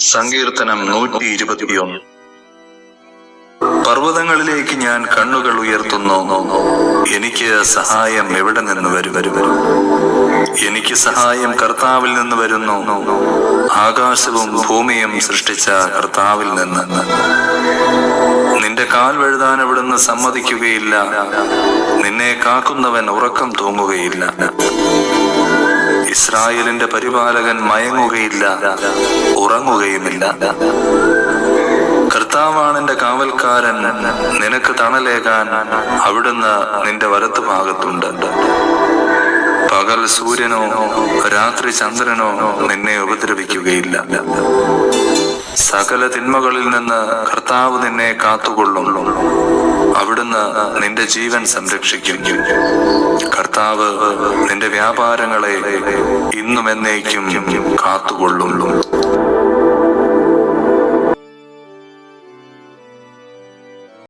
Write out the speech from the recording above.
സങ്കീർത്തനം നൂറ്റി ഇരുപത്തിയൊന്ന് പർവതങ്ങളിലേക്ക് ഞാൻ കണ്ണുകൾ ഉയർത്തുന്നു. എനിക്ക് സഹായം എവിടെ നിന്ന് വരും വരും. എനിക്ക് സഹായം കർത്താവിൽ നിന്ന് വരുന്നു. ആകാശവും ഭൂമിയും സൃഷ്ടിച്ച കർത്താവിൽ നിന്ന്. നിന്റെ കാൽ വഴുതാൻ അവിടുന്ന് സമ്മതിക്കുകയില്ല. നിന്നെ കാക്കുന്നവൻ ഉറക്കം തൂങ്ങുകയില്ല. ഇസ്രായേലിന്റെ പരിപാലകൻ മയങ്ങുകയില്ല ഉറങ്ങുകയുമില്ല. കർത്താവാണ് എന്റെ കാവൽക്കാരൻ നിനക്ക് തണലേകാൻ അവിടുന്ന് നിന്റെ വലത്ത് ഭാഗത്തുണ്ട്. പകൽ സൂര്യനോ രാത്രി ചന്ദ്രനോ നിന്നെ ഉപദ്രവിക്കുകയില്ല. സകല തിന്മകളിൽ നിന്ന് കർത്താവ് നിന്നെ കാത്തുകൊള്ളും. അവിടുന്ന് നിന്റെ ജീവൻ സംരക്ഷിക്കും. കർത്താവ് നിന്റെ വ്യാപാരങ്ങളെ ഇന്നും എന്നേക്കും കാത്തുകൊള്ളും.